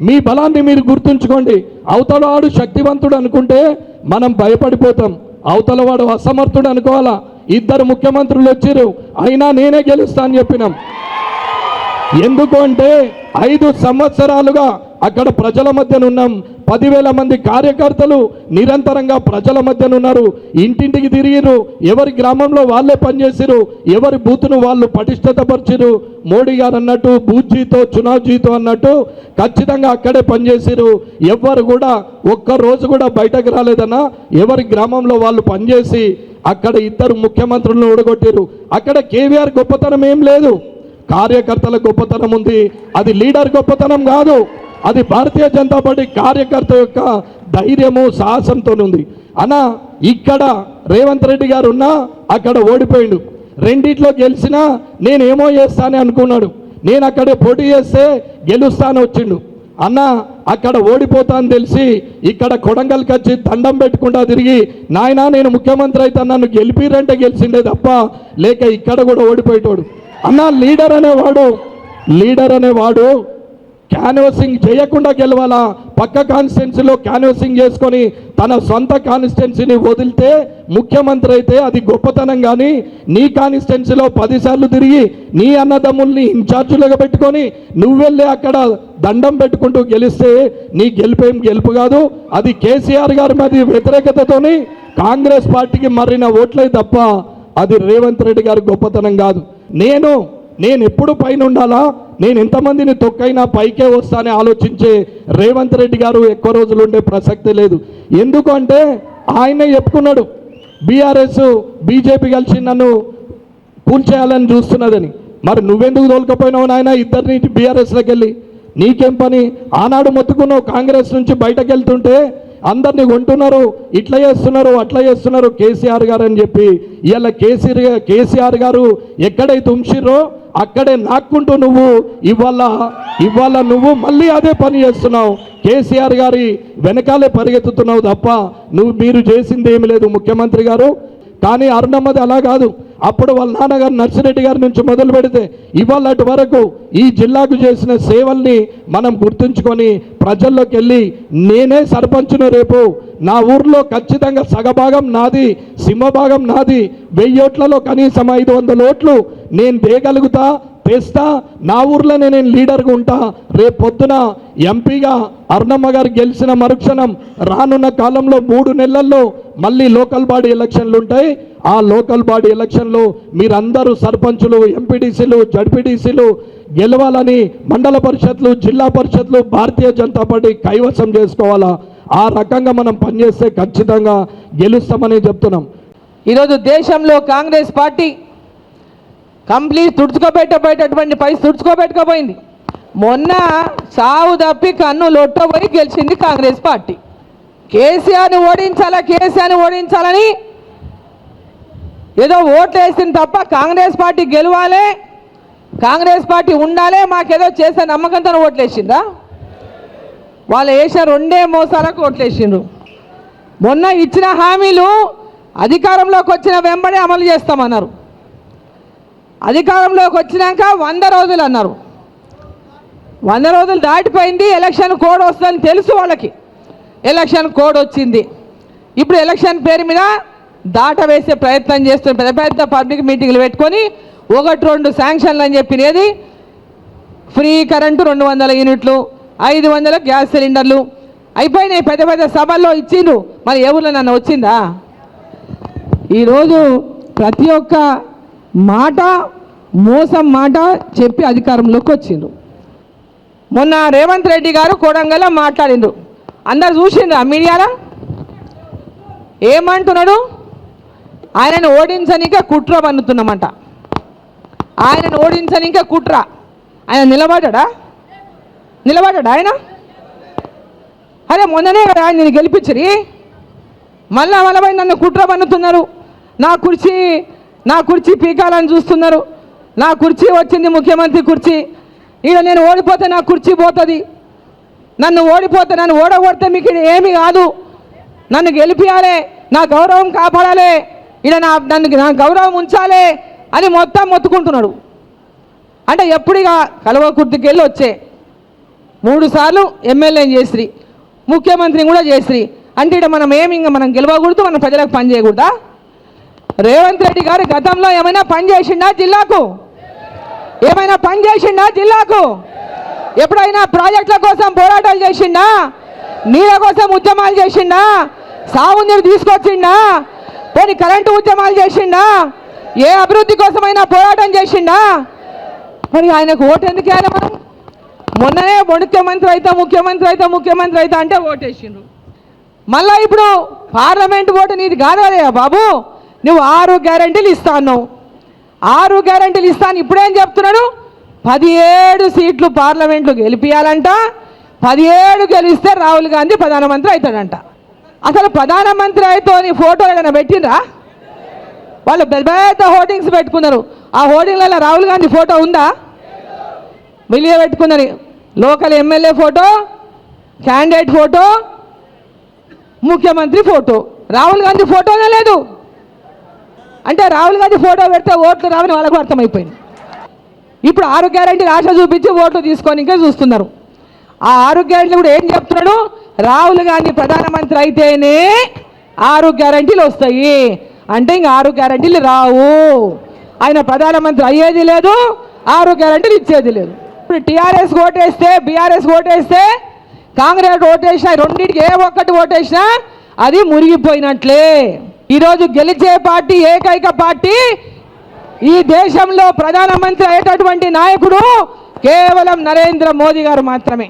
మీ బలాన్ని మీరు గుర్తుంచుకోండి. అవతలవాడు శక్తివంతుడు అనుకుంటే మనం భయపడిపోతాం. అవతలవాడు అసమర్థుడు అనుకోవాలా? ఇద్దరు ముఖ్యమంత్రులు వచ్చారు. అయినా నేనే గెలుస్తా అని చెప్పినాం. ఎందుకు అంటే ఐదు సంవత్సరాలుగా అక్కడ ప్రజల మధ్యన ఉన్నాం. పదివేల మంది కార్యకర్తలు నిరంతరంగా ప్రజల మధ్యన ఉన్నారు. ఇంటింటికి తిరిగిరు ఎవరి గ్రామంలో వాళ్ళే పనిచేసిరు ఎవరి బూతును వాళ్ళు పటిష్టతపరిచిరు మోడీ గారు అన్నట్టు బూత్జీతో చునావ్జీతో అన్నట్టు ఖచ్చితంగా అక్కడే పనిచేసిరు ఎవ్వరు కూడా ఒక్క రోజు కూడా బయటకు రాలేదన్నా ఎవరి గ్రామంలో వాళ్ళు పనిచేసి అక్కడ ఇద్దరు ముఖ్యమంత్రులను ఓడగొట్టారు అక్కడ కేవీఆర్ గొప్పతనం ఏం లేదు. కార్యకర్తల గొప్పతనం ఉంది. అది లీడర్ గొప్పతనం కాదు. అది భారతీయ జనతా పార్టీ కార్యకర్త యొక్క ధైర్యము సాహసంతో ఉంది. అన్న ఇక్కడ రేవంత్ రెడ్డి గారు ఉన్నా అక్కడ ఓడిపోయిండు. రెండిట్లో గెలిచినా నేనేమో చేస్తానని అనుకున్నాడు. నేను అక్కడ పోటీ చేస్తే గెలుస్తాను వచ్చిండు. అన్న అక్కడ ఓడిపోతా అని తెలిసి ఇక్కడ కొడంగల్కి వచ్చి దండం పెట్టుకుంటా తిరిగి నాయనా నేను ముఖ్యమంత్రి అయితే నన్ను గెలిపిరంటే గెలిచిండే తప్ప లేక ఇక్కడ కూడా ఓడిపోయేటోడు. అన్న లీడర్ అనేవాడు లీడర్ అనేవాడు క్యాన్వసింగ్ చేయకుండా గెలవాలా? పక్క కాన్స్టిట్యున్సీలో క్యాన్వసింగ్ చేసుకొని తన సొంత కాన్స్టిట్యున్సీని వదిలితే ముఖ్యమంత్రి అయితే అది గొప్పతనం కానీ నీ కాన్స్టిట్యున్సీలో పదిసార్లు తిరిగి నీ అన్నదమ్ముల్ని ఇన్ఛార్జీలుగా పెట్టుకొని నువ్వెళ్ళి అక్కడ దండం పెట్టుకుంటూ గెలిస్తే నీ గెలిపేం గెలుపు కాదు. అది కేసీఆర్ గారి మీద వ్యతిరేకతతోని కాంగ్రెస్ పార్టీకి మరిన ఓట్లే తప్ప అది రేవంత్ రెడ్డి గారి గొప్పతనం కాదు. నేను నేను ఎప్పుడు పైన ఉండాలా నేను ఎంతమందిని తొక్కైనా పైకే వస్తానని ఆలోచించే రేవంత్ రెడ్డి గారు ఎక్కువ రోజులు ఉండే ప్రసక్తి లేదు. ఎందుకంటే ఆయనే చెప్పుకున్నాడు బీఆర్ఎస్ బీజేపీ కలిసి నన్ను కూల్చేయాలని చూస్తున్నదని. మరి నువ్వెందుకు తోలుకపోయినావు నాయన ఇద్దరిని బీఆర్ఎస్లోకి వెళ్ళి? నీకేం పని? ఆనాడు మొత్తుకున్నావు కాంగ్రెస్ నుంచి బయటకు వెళ్తుంటే అందరిని కొంటున్నారు ఇట్లా చేస్తున్నారు అట్లా చేస్తున్నారు కేసీఆర్ గారు అని చెప్పి. ఇవాళ కేసీఆర్ కేసీఆర్ గారు ఎక్కడైతే ఉంచిర్రో అక్కడే నాక్కుంటూ నువ్వు ఇవాళ ఇవాళ నువ్వు? మళ్ళీ అదే పని చేస్తున్నావు. కేసీఆర్ గారి వెనకాలే పరిగెత్తుతున్నావు తప్ప నువ్వు మీరు చేసింది ఏమి లేదు ముఖ్యమంత్రి గారు. కానీ అరుణమ్మది అలా కాదు. అప్పుడు వాళ్ళ నాన్నగారు నర్సిరెడ్డి గారి నుంచి మొదలు పెడితే ఇవాళటి వరకు ఈ జిల్లాకు చేసిన సేవల్ని మనం గుర్తుంచుకొని ప్రజల్లోకి వెళ్ళి నేనే సర్పంచ్ను రేపు నా ఊర్లో ఖచ్చితంగా సగభాగం నాది సింహభాగం నాది వెయ్యి ఓట్లలో కనీసం ఐదు వందల ఓట్లు నేను తేగలుగుతా తెస్తా. నా ఊర్లోనే నేను లీడర్గా ఉంటా. రేపు పొద్దున ఎంపీగా అర్ణమ్మ గారు గెలిచిన మరుక్షణం రానున్న కాలంలో మూడు నెలల్లో మళ్ళీ లోకల్ బాడీ ఎలక్షన్లు ఉంటాయి. ఆ లోకల్ బాడీ ఎలక్షన్లో మీరందరూ సర్పంచులు ఎంపీటీసీలు జడ్పీటీసీలు గెలవాలని మండల పరిషత్లు జిల్లా పరిషత్లు భారతీయ జనతా పార్టీ కైవసం చేసుకోవాలా? ఆ రకంగా మనం పనిచేస్తే ఖచ్చితంగా గెలుస్తామని చెప్తున్నాం. ఈరోజు దేశంలో కాంగ్రెస్ పార్టీ కంప్లీట్ తుడుచుకోబెట్టబోయేటటువంటి పరిస్థితి తుడుచుకోబెట్టుకోబోయింది. మొన్న సావు తప్పి కన్ను లొట్టబోయి గెలిచింది కాంగ్రెస్ పార్టీ. కేసీఆర్ని ఓడించాలా కేసీఆర్ని ఓడించాలని ఏదో ఓట్లు వేసింది తప్ప కాంగ్రెస్ పార్టీ గెలవాలి కాంగ్రెస్ పార్టీ ఉండాలి మాకేదో చేసే నమ్మకంతో ఓట్లు వేసిందా వాళ్ళు వేసిన రెండే మోసాలకు ఓట్లు మొన్న ఇచ్చిన హామీలు అధికారంలోకి వచ్చిన వెంబడే అమలు చేస్తామన్నారు. అధికారంలోకి వచ్చినాక వంద రోజులు అన్నారు. వంద రోజులు దాటిపోయింది ఎలక్షన్ కోడ్ వస్తుందని తెలుసు వాళ్ళకి. ఎలక్షన్ కోడ్ వచ్చింది. ఇప్పుడు ఎలక్షన్ పేరు మీద దాట వేసే ప్రయత్నం చేస్తున్న పెద్ద పెద్ద పబ్లిక్ మీటింగ్లు పెట్టుకొని ఒకటి రెండు శాంక్షన్లు అని చెప్పినది ఫ్రీ కరెంటు రెండు వందల యూనిట్లు ఐదు వందల గ్యాస్ సిలిండర్లు. అయిపోయినాయి పెద్ద పెద్ద సభల్లో ఇచ్చిండ్రు. మరి ఏ ఊర్లో నన్ను వచ్చిందా? ఈరోజు ప్రతి ఒక్క మాట మోసం మాట చెప్పి అధికారంలోకి వచ్చిండ్రు. మొన్న రేవంత్ రెడ్డి గారు కొడంగల్లో మాట్లాడిండ్రు. అందరు చూసిండ్రు ఆ మీడియాలో? ఏమంటున్నాడు? ఆయనను ఓడించనిక కుట్ర పన్నుతున్నామంట. ఆయనను ఓడించనికే కుట్ర. ఆయన నిలబడ్డా? నిలబడ్డాడు ఆయన? అరే మొన్ననే కదా ఆయన నేను గెలిపించరి. మళ్ళా మళ్ళీ నన్ను కుట్ర పన్నుతున్నారు. నా కుర్చీ నా కుర్చీ పీకాలని చూస్తున్నారు. నా కుర్చీ వచ్చింది ముఖ్యమంత్రి కుర్చీ. ఈడ నేను ఓడిపోతే నా కుర్చీ పోతుంది. నన్ను ఓడిపోతే నన్ను ఓడగొడితే మీకు ఏమీ కాదు. నన్ను గెలిపియాలి నా గౌరవం కాపాడాలి. ఈడ నా నన్ను నా గౌరవం ఉంచాలి అని మొత్తం మొత్తుకుంటున్నాడు. అంటే ఎప్పుడిగా ఇక కలవకుర్తికి వెళ్ళి వచ్చే మూడు సార్లు ఎమ్మెల్యేని చేసిరి ముఖ్యమంత్రిని కూడా చేసిరి. అంటే ఇక్కడ మనం ఏమి ఇంకా మనం గెలవకూడదు మన ప్రజలకు పని చేయకూడదా? రేవంత్ రెడ్డి గారు గతంలో ఏమైనా పని చేసిండా జిల్లాకు? ఏమైనా పని చేసిండా జిల్లాకు? ఎప్పుడైనా ప్రాజెక్టుల కోసం పోరాటాలు చేసిండా? నీళ్ళ కోసం ఉద్యమాలు చేసిండా? సాగునీరు తీసుకొచ్చిండా? పోనీ కరెంటు ఉద్యమాలు చేసిండా? ఏ అభివృద్ధి కోసమైనా పోరాటం చేసిండా? మరి ఆయనకు ఓటు ఎందుకు మనం? మొన్ననే ముఖ్యమంత్రి అయితే ముఖ్యమంత్రి అయితే ముఖ్యమంత్రి అయితే అంటే ఓటేసిండ్రు. మళ్ళా ఇప్పుడు పార్లమెంట్ ఓటు నీది కాదు బాబు. నువ్వు ఆరు గ్యారంటీలు ఇస్తా అన్నావు. ఆరు గ్యారంటీలు ఇస్తాను ఇప్పుడేం చెప్తున్నాడు? పదిహేడు సీట్లు పార్లమెంట్లో గెలిపియాలంట. పదిహేడు గెలిస్తే రాహుల్ గాంధీ ప్రధానమంత్రి అవుతాడంట. అసలు ప్రధానమంత్రి అయితే నీ ఫోటో ఏదైనా పెట్టిండ్రా? వాళ్ళు పెద్ద పెద్ద హోర్డింగ్స్ పెట్టుకున్నారు. ఆ హోర్డింగ్లలో రాహుల్ గాంధీ ఫోటో ఉందా? మిలియ పెట్టుకున్నారు. Local MLA photo candidate photo ముఖ్యమంత్రి ఫోటో. రాహుల్ గాంధీ ఫోటోనే లేదు. అంటే రాహుల్ గాంధీ ఫోటో పెడితే ఓట్లు రావని వాళ్ళకు అర్థమైపోయింది. ఇప్పుడు ఆరు గ్యారెంటీ ఆశ చూపించి ఓట్లు తీసుకొని ఇంకా చూస్తున్నారు. ఆ ఆరు గ్యారెంటీలు కూడా ఏం చెప్తున్నాడు? రాహుల్ గాంధీ ప్రధానమంత్రి అయితేనే ఆరు గ్యారెంటీలు వస్తాయి. అంటే ఇంక ఆరు గ్యారెంటీలు రావు. ఆయన ప్రధానమంత్రి అయ్యేది లేదు ఆరు గ్యారంటీలు ఇచ్చేది లేదు. ఇప్పుడు టీఆర్ఎస్ ఓటేస్తే బీఆర్ఎస్ ఓటేస్తే కాంగ్రెస్ ఓటేసినా రెండింటికి ఏ ఒక్కటి ఓటేసినా అది మురిగిపోయినట్లే. ఈరోజు గెలిచే పార్టీ ఏకైక పార్టీ ఈ దేశంలో ప్రధానమంత్రి అయ్యేటటువంటి నాయకుడు కేవలం నరేంద్ర మోదీ గారు మాత్రమే.